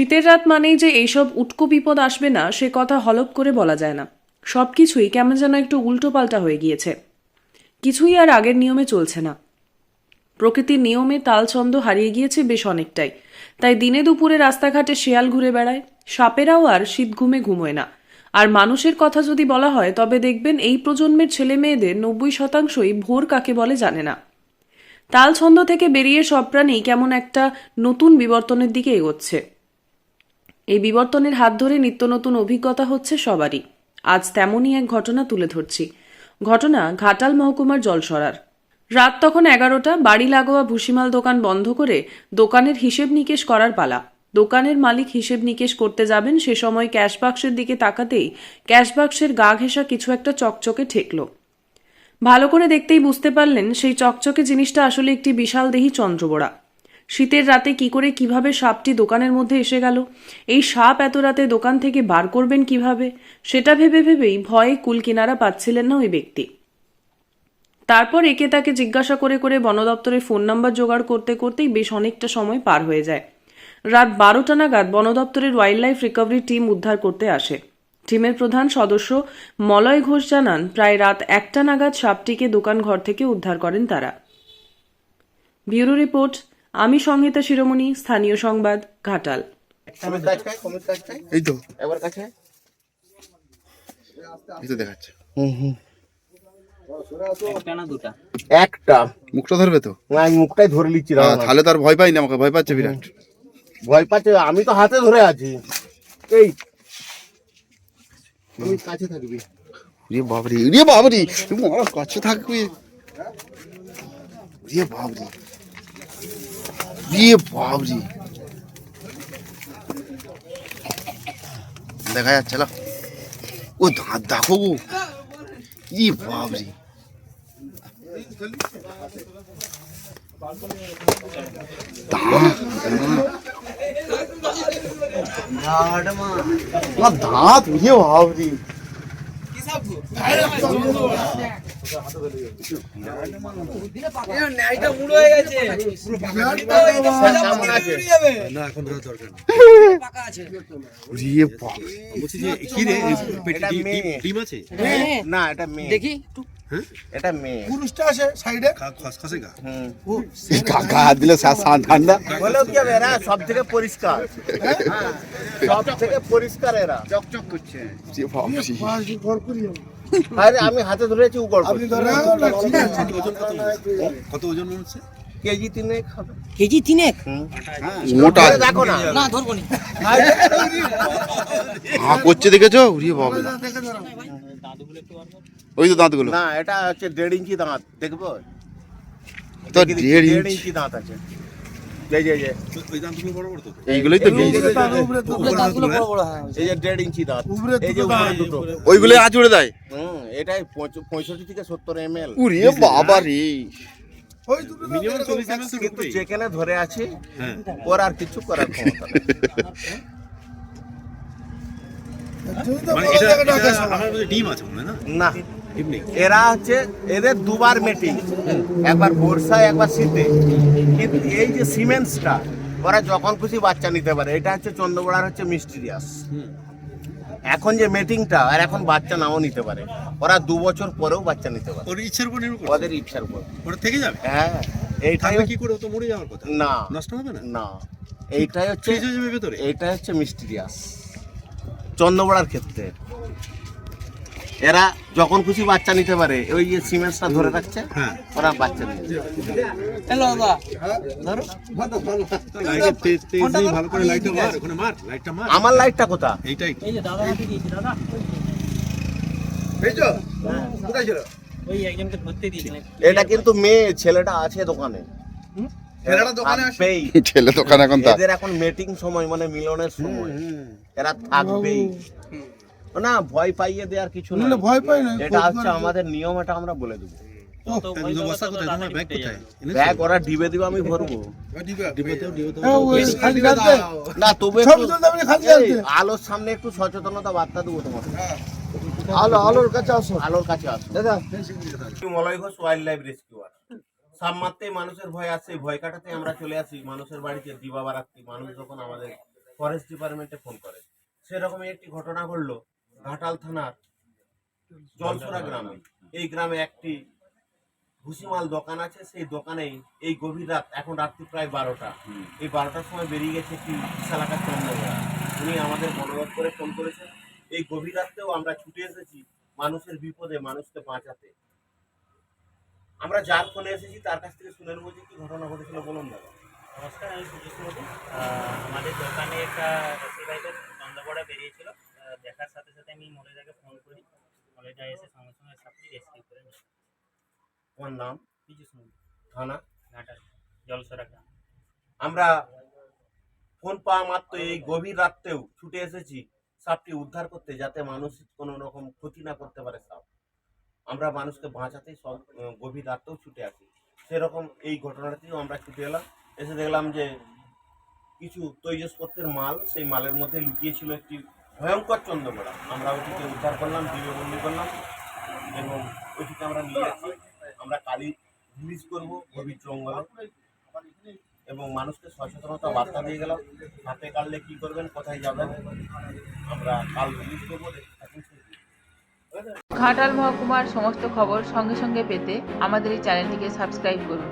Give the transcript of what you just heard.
শীতের রাত মানেই যে এইসব উটকো বিপদ আসবে না, সে কথা হলপ করে বলা যায় না। সব কিছুই কেমন যেন একটু উল্টো পাল্টা হয়ে গিয়েছে। কিছুই আর আগের নিয়মে চলছে না। প্রকৃতির নিয়মে তালছন্দ হারিয়ে গিয়েছে বেশ অনেকটাই। তাই দিনে দুপুরে রাস্তাঘাটে শেয়াল ঘুরে বেড়ায়, সাপেরাও আর শীত ঘুমে ঘুমোয় না। আর মানুষের কথা যদি বলা হয়, তবে দেখবেন এই প্রজন্মের ছেলে মেয়েদের নব্বই শতাংশই ভোর কাকে বলে জানে না। তালছন্দ থেকে বেরিয়ে সব প্রাণী কেমন একটা নতুন বিবর্তনের দিকে এগোচ্ছে। এই বিবর্তনের হাত ধরে নিত্য নতুন অভিজ্ঞতা হচ্ছে সবারই। আজ তেমনই এক ঘটনা তুলে ধরছি। ঘটনা ঘাটাল মহকুমার জলসরার। রাত তখন এগারোটা, বাড়ি লাগোয়া ভুসিমাল দোকান বন্ধ করে দোকানের হিসেব নিকেশ করার পালা। দোকানের মালিক হিসেব নিকেশ করতে যাবেন, সে সময় ক্যাশ বাক্সের দিকে তাকাতেই ক্যাশ বাক্সের গা ঘেঁষা কিছু একটা চকচকে ঠেকলো। ভালো করে দেখতেই বুঝতে পারলেন, সেই চকচকে জিনিসটা আসলে একটি বিশাল দেহি চন্দ্রবোড়া। শীতের রাতে কি করে, কীভাবে সাপটি দোকানের মধ্যে এসে গেল? এই সাপ এত রাতে দোকান থেকে বার করবেন কীভাবে? সেটা ভেবে ভেবেই ভয়ে কুল কিনারা পাচ্ছিলেন না ওই ব্যক্তি। তারপর একে তাকে জিজ্ঞাসা করে করে বন দপ্তরের ফোন নাম্বার জোগাড় করতে করতেই বেশ অনেকটা সময় পার হয়ে যায়। রাত বারোটা নাগাদ বন দপ্তরের ওয়াইল্ড লাইফ রিকভারি টিম উদ্ধার করতে আসে। টিমের প্রধান সদস্য মলয় ঘোষ জানান, প্রায় রাত একটা নাগাদ সাপটিকে দোকান ঘর থেকে উদ্ধার করেন তারা। ব্যুরো রিপোর্ট আমি সংহিতা শিরোমণি স্থানীয় সংবাদ ঘাটাল। এই তো। একবার কাছে। এই তো দেখাচ্ছে। একটা। মুখটা ধরবে তো? না, আমি মুখটাই ধরে নিচ্ছি তাহলে তো আর ভয় পাই না আমাকে ভয় পাচ্ছে বিরাট। ভয় পাচ্ছে আমি তো হাতে ধরে আছি। এই। তুমি কাছে থাকবি। রে বাবরি রে বাবরি কাছে থাকবে? রে বাবরি রে বাবরি দেখা যাচ্ছে না ও দাঁত দেখো গো রে বাবরি দাঁত আমার দাঁত রে বাবরি না এটা মেয়ে দেখি এটা মেয়ে পুরুষটা আছে সাইডে খসখসে গা হুম কাকা হাত দিলে সা- সা- ঠান্ডা বলেও কি হবে এরা সব থেকে পরিষ্কার হ্যাঁ, সব থেকে পরিষ্কার এরা চকচক করছে আরে আমি হাতে ধরেছি আছে। কত ওজন মনে হচ্ছে? কেজি তিনেক হবে। কেজি তিনেক? হুম। মোটা দেখো না। না ধরবো নি। করছে দেখেছ? রে বাবরি ওই তো দাঁতগুলো। না এটা হচ্ছে দেড় ইঞ্চি দাঁত দেখব? তো দেড় ইঞ্চি দাঁত আছে। এই যে এই ওই দাম বড় বড় তো এইগুলোই তো বীজ উপরে তো উপরে দাঁতগুলো বড় বড় হ্যাঁ এই যে দেড় ইঞ্চি দাঁত। এই যে উপরে দুটো। ওইগুলোই আঁচড়ে দেয়। হুম এটাই পঁয়ষট্টি থেকে সত্তর এম এল উরে বাবা রে। কিন্তু। যেখানে ধরে আছে হ্যাঁ। ওর আর কিছু করার ক্ষমতা নেই। মানে ডিম আছে মনে না। এরা হচ্ছে এদের দুবার মিটিং একবার বর্ষায় একবার শীতে। কিন্তু এই যে সিমেন্টসটা ওরা যখন খুশি বাচ্চা নিতে পারে। এটা হচ্ছে চন্দ্রবড়ার হচ্ছে মিস্টিরিয়াস। এখন যে মিটিংটা আর এখন বাচ্চা নাও নিতে পারে। ওরা দু বছর পরেও বাচ্চা নিতে পারে। ওর ইচ্ছার উপর নির্ভর করে। ওদের ইচ্ছার উপর। ওটা থেকে যাবে? হ্যাঁ এইটাই কি করে? তো মরে যাওয়ার কথা। না। নষ্ট হবে না? না। এইটাই হচ্ছে এইটাই হচ্ছে মিস্টিরিয়াস। চন্দ্রবড়ার ক্ষেত্রে। এরা যখন খুশি বাচ্চা নিতে পারে ওই যে সিমেন্টসটা ধরে রাখছে হ্যাঁ। ওরা বাচ্চা নিয়ে যাবে। হ্যালো দাদা। লাইটে তেজ তেজ দিয়ে ভালো করে লাইটটা মার ওখানে মার লাইটটা মার। আমার লাইটটা কোথা এইটাই এই যে দাদা হাতে দিয়েছি দাদা। এই কোথায় ছিল? ওই একজনকে ধরতে দিয়েছিলেন এটা কিন্তু মেয়ে ছেলেটা আছে দোকানে। দোকানে আছে? থাকবেই। ছেলে দোকান এখন এদের এখন মিটিং সময় মানে মিলনের সময়। এরা থাকবেই। না ভয় পাইয়ে দেওয়ার কিছু না ভয় পাই না এটা হচ্ছে আমাদের নিয়ম এটা আমরা বলে দেবো। ব্যাগ ওরা ডিবে আমি ভরবো। হ্যাঁ, না তবে আলোর সামনে একটু সচেতনতা বার্তা দেবো তোমাকে। আলো আলোর কাছে আসো। আলোর কাছে আসো। দাদা। Malay Ghosh wild life rescuer সাপ মারতেই মানুষের ভয় আসে ভয় কাটাতে আমরা চলে আসি। মানুষের বাড়িতে দিবা বারাত্রি মানুষ যখন আমাদের ফরেস্ট ডিপার্টমেন্টে ফোন করে। সেরকমই একটি ঘটনা ঘটলো। ঘাটাল থানার জলসরা গ্রামে। এই গ্রামে একটি ভুসিমাল দোকান আছে, সেই দোকানেই এই গভীর রাত, এখন রাত্রি প্রায় বারোটা। এই বারোটার সময় বেরিয়ে গেছে একটি বিশালাকার চন্দ্রগড়া উনি আমাদের মনোরোধ করে ফোন করেছেন। এই গভীর রাত্রেও আমরা ছুটে এসেছি মানুষের বিপদে, মানুষকে বাঁচাতে। আমরা যার ফোনে এসেছি, তার কাছ থেকে শুনে নেব যে কি ঘটনা ঘটেছিল, বলুন দাদা। নমস্কার, আমি সুজিত মোদী আমাদের দোকানে একটা চন্দ্রপড়া বেরিয়েছিল। দেখার সাথে সাথে আমি মলেজাকে ফোন করি। মলেজা এসে সঙ্গে সঙ্গে সাপটি রেস্কিউ করে নিই তোমার নাম? শুনুন থানা? ঘাটাল জলসরা গ্রাম। আমরা ফোন পাওয়া মাত্র এই গভীর রাত্রেও ছুটে এসেছি সাপটি উদ্ধার করতে যাতে মানুষ কোনো রকম ক্ষতি না করতে পারে সাপ। আমরা মানুষকে বাঁচাতে সব গভীর রাত্রেও ছুটে আসি। সেরকম এই ঘটনাটিও আমরা ছুটে এলাম। এসে দেখলাম যে কিছু তৈজসপত্রের মাল সেই মালের মধ্যে লুকিয়ে ছিল একটি ভয়ঙ্কর চন্দ্রগড়া আমরা ওইটিকে উদ্ধার করলাম জীববন্দি করলাম, এবং ওইটিকে আমরা নিয়ে যাচ্ছি আমরা কালি রিলিজ করব গভীর জঙ্গলে এবং মানুষকে সচেতনতা বার্তা দিয়ে গেলাম, হাতে কাটলে কি করবেন, কোথায় যাবেন, আমরা কাল রিলিজ করব। ঘাটাল মহকুমার সমস্ত খবর সঙ্গে সঙ্গে পেতে আমাদের এই চ্যানেলটিকে সাবস্ক্রাইব করুন।